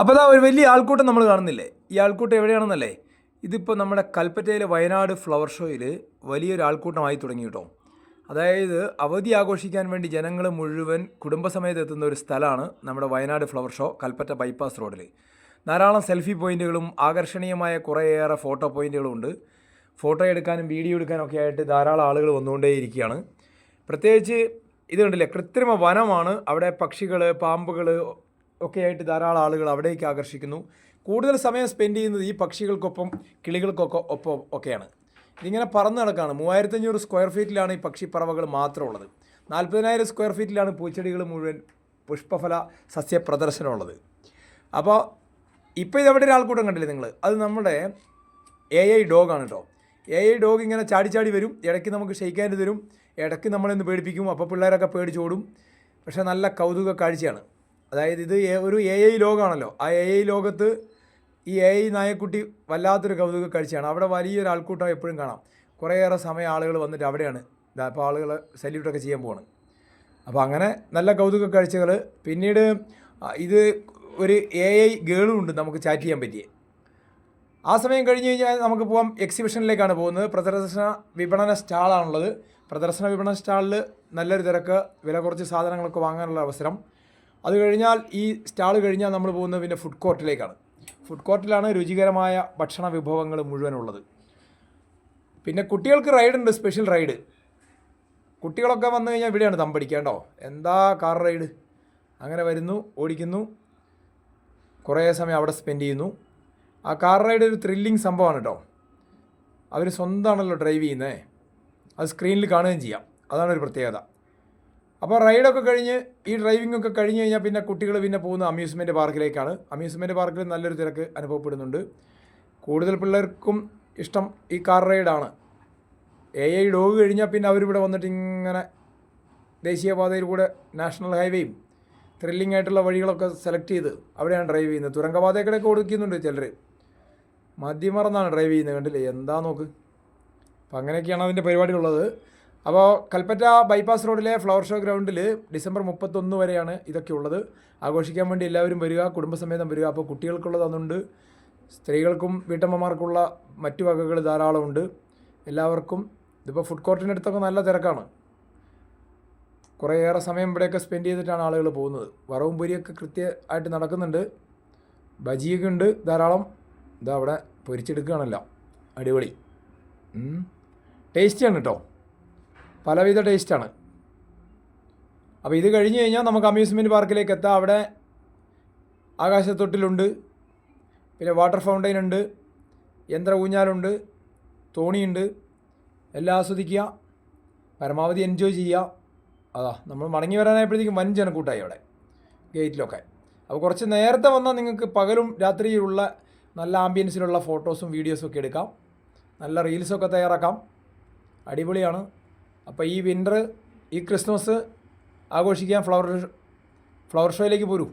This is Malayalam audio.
അപ്പോൾ അതാ ഒരു വലിയ ആൾക്കൂട്ടം നമ്മൾ കാണുന്നില്ലേ? ഈ ആൾക്കൂട്ടം എവിടെയാണെന്നല്ലേ? ഇതിപ്പോൾ നമ്മുടെ കൽപ്പറ്റയിലെ വയനാട് ഫ്ലവർ ഷോയിൽ വലിയൊരു ആൾക്കൂട്ടമായി തുടങ്ങി കേട്ടോ അതായത് അവധി ആഘോഷിക്കാൻ വേണ്ടി ജനങ്ങൾ മുഴുവൻ കുടുംബസമേതം എത്തുന്ന ഒരു സ്ഥലമാണ് നമ്മുടെ Wayanad flower show Kalpetta bypass റോഡിൽ ധാരാളം സെൽഫി പോയിന്റുകളും ആകർഷണീയമായ കുറേയേറെ ഫോട്ടോ പോയിന്റുകളും ഉണ്ട്. ഫോട്ടോ എടുക്കാനും വീഡിയോ എടുക്കാനും ഒക്കെ ആയിട്ട് ധാരാളം ആളുകൾ വന്നുകൊണ്ടേയിരിക്കുകയാണ്. പ്രത്യേകിച്ച് ഇത് കണ്ടില്ലേ? കൃത്രിമ വനമാണ്. അവിടെ പക്ഷികൾ പാമ്പുകൾ ഒക്കെ ആയിട്ട് ധാരാളം ആളുകൾ അവിടേക്ക് ആകർഷിക്കുന്നു. കൂടുതൽ സമയം സ്പെൻഡ് ചെയ്യുന്നത് ഈ പക്ഷികൾക്കൊപ്പം കിളികൾക്കൊക്കെ ഒപ്പം ഒക്കെയാണ്. ഇതിങ്ങനെ പറന്ന് നടക്കുകയാണ് മൂവായിരത്തഞ്ഞൂറ് സ്ക്വയർ ഫീറ്റിലാണ് ഈ പക്ഷിപ്പറവകൾ മാത്രമുള്ളത്. നാൽപ്പതിനായിരം സ്ക്വയർ ഫീറ്റിലാണ് പൂച്ചെടികൾ മുഴുവൻ പുഷ്പഫല സസ്യ പ്രദർശനമുള്ളത് അപ്പോൾ ഇപ്പോൾ ഇതെവിടെ ഒരാൾക്കൂട്ടം കണ്ടില്ലേ നിങ്ങൾ? അത് നമ്മുടെ എ ഐ ഡോഗാണ് കേട്ടോ. എ ഐ ഡോഗ് ഇങ്ങനെ ചാടി ചാടി വരും. ഇടയ്ക്ക് നമുക്ക് ഷെയ്ക്കാൻ തരും. ഇടയ്ക്ക് നമ്മളെന്ന് പേടിപ്പിക്കും. അപ്പോൾ പിള്ളേരൊക്കെ പേടിച്ചോടും പക്ഷേ നല്ല കൗതുക കാഴ്ചയാണ്. അതായത് ഇത് ഒരു എ ഐ ലോകമാണല്ലോ ആ എ ഐ ലോകത്ത് ഈ എ ഐ നായക്കുട്ടി വല്ലാത്തൊരു കൗതുക കാഴ്ചയാണ്. അവിടെ വലിയൊരു ആൾക്കൂട്ടം എപ്പോഴും കാണാം. കുറേയേറെ സമയം ആളുകൾ വന്നിട്ട് അവിടെയാണ്. അപ്പോൾ ആളുകൾ സല്യൂട്ടൊക്കെ ചെയ്യാൻ പോവാണ്. അപ്പോൾ അങ്ങനെ നല്ല കൗതുക കാഴ്ചകൾ പിന്നീട് ഇത് ഒരു എ ഐ ഗേളും ഉണ്ട് നമുക്ക് ചാറ്റ് ചെയ്യാൻ പറ്റിയേ. ആ സമയം കഴിഞ്ഞ് കഴിഞ്ഞാൽ നമുക്ക് പോകാം എക്സിബിഷനിലേക്കാണ് പോകുന്നത്. പ്രദർശന വിപണന സ്റ്റാളാണുള്ളത്. പ്രദർശന വിപണന സ്റ്റാളിൽ നല്ലൊരു തിരക്ക് വില കുറച്ച് സാധനങ്ങളൊക്കെ വാങ്ങാനുള്ള അവസരം. അത് കഴിഞ്ഞാൽ ഈ സ്റ്റാൾ കഴിഞ്ഞാൽ നമ്മൾ പോകുന്നത് പിന്നെ ഫുഡ് കോർട്ടിലേക്കാണ് ഫുഡ് കോർട്ടിലാണ് രുചികരമായ ഭക്ഷണ വിഭവങ്ങൾ മുഴുവനുള്ളത്. പിന്നെ കുട്ടികൾക്ക് റൈഡ് ഉണ്ട് സ്പെഷ്യൽ റൈഡ് കുട്ടികളൊക്കെ വന്നു കഴിഞ്ഞാൽ ഇവിടെയാണ് തമ്പടിക്കേണ്ടോ എന്താ കാർ റൈഡ് അങ്ങനെ വരുന്നു ഓടിക്കുന്നു. കുറേ സമയം അവിടെ സ്പെൻഡ് ചെയ്യുന്നു. ആ കാർ റൈഡ് ഒരു ത്രില്ലിങ് സംഭവമാണ് കേട്ടോ. അവർ സ്വന്തമാണല്ലോ ഡ്രൈവ് ചെയ്യുന്നത് അത് സ്ക്രീനിൽ കാണുകയും ചെയ്യാം. അതാണ് ഒരു പ്രത്യേകത. അപ്പോൾ റൈഡൊക്കെ കഴിഞ്ഞ് ഈ ഡ്രൈവിംഗ് ഒക്കെ കഴിഞ്ഞ് കഴിഞ്ഞാൽ പിന്നെ കുട്ടികൾ പിന്നെ പോകുന്ന അമ്യൂസ്മെന്റ് പാർക്കിലേക്കാണ്. അമ്യൂസ്മെന്റ് പാർക്കിൽ നല്ലൊരു തിരക്ക് അനുഭവപ്പെടുന്നുണ്ട്. കൂടുതൽ പിള്ളേർക്കും ഇഷ്ടം ഈ കാർ റൈഡാണ്. എ ഐ ഡോഗ് കഴിഞ്ഞാൽ പിന്നെ അവരിവിടെ വന്നിട്ട് ഇങ്ങനെ ദേശീയപാതയിൽ കൂടെ നാഷണൽ ഹൈവേയും ത്രില്ലിംഗ് ആയിട്ടുള്ള വഴികളൊക്കെ സെലക്ട് ചെയ്ത് അവിടെയാണ് ഡ്രൈവ് ചെയ്യുന്നത്. തുരങ്കപാതയൊക്കെ കൊടുക്കുന്നുണ്ട് ചിലർ മദ്യമറന്നാണ് ഡ്രൈവ് ചെയ്യുന്നത് കണ്ടില്ലേ? എന്താ നോക്ക്? അപ്പം അങ്ങനെയൊക്കെയാണ് അതിന്റെ പരിപാടികളുള്ളത്. അപ്പോൾ കൽപ്പറ്റ ബൈപ്പാസ് റോഡിലെ ഫ്ലവർ ഷോ ഗ്രൗണ്ടിൽ ഡിസംബർ മുപ്പത്തൊന്ന് വരെയാണ് ഇതൊക്കെ ഉള്ളത്. ആഘോഷിക്കാൻ വേണ്ടി എല്ലാവരും വരിക കുടുംബസമേതം വരിക. അപ്പോൾ കുട്ടികൾക്കുള്ളത് അതുണ്ട്. സ്ത്രീകൾക്കും വീട്ടമ്മമാർക്കുള്ള മറ്റു വകകൾ ധാരാളമുണ്ട് എല്ലാവർക്കും ഇതിപ്പോൾ ഫുഡ് കോർട്ടിനടുത്തൊക്കെ നല്ല തിരക്കാണ്. കുറേയേറെ സമയം ഇവിടെയൊക്കെ സ്പെൻഡ് ചെയ്തിട്ടാണ് ആളുകൾ പോകുന്നത്. വറവും പൊരിയൊക്കെ കൃത്യമായിട്ട് നടക്കുന്നുണ്ട്. ബജിയൊക്കെ ഉണ്ട് ധാരാളം. ഇതാ അവിടെ പൊരിച്ചെടുക്കുകയാണല്ലോ. അടിപൊളി. ടേസ്റ്റിയാണ് കേട്ടോ. പലവിധ ടേസ്റ്റാണ്. അപ്പോൾ ഇത് കഴിഞ്ഞ് കഴിഞ്ഞാൽ നമുക്ക് അമ്യൂസ്മെന്റ് പാർക്കിലേക്ക് എത്താം. അവിടെ ആകാശത്തൊട്ടിലുണ്ട്. പിന്നെ വാട്ടർ ഫൗണ്ടൈൻ ഉണ്ട്. യന്ത്ര ഊഞ്ഞാലുണ്ട്. തോണിയുണ്ട്. എല്ലാം ആസ്വദിക്കുക. പരമാവധി എൻജോയ് ചെയ്യുക. അതാ നമ്മൾ മടങ്ങി വരാനായപ്പോഴത്തേക്കും വൻ ജനക്കൂട്ടായി അവിടെ. ഗേറ്റിലൊക്കെ. അപ്പോൾ കുറച്ച് നേരത്തെ വന്നാൽ നിങ്ങൾക്ക് പകലും രാത്രിയിലുള്ള നല്ല ആംബിയൻസിലുള്ള ഫോട്ടോസും വീഡിയോസും ഒക്കെ എടുക്കാം. നല്ല റീൽസൊക്കെ തയ്യാറാക്കാം. അടിപൊളിയാണ്. അപ്പോൾ ഈ വിന്റർ ഈ ക്രിസ്മസ് ആഘോഷിക്കാൻ ഫ്ലവർ ഫ്ലവർ ഷോയിലേക്ക് പോരൂ.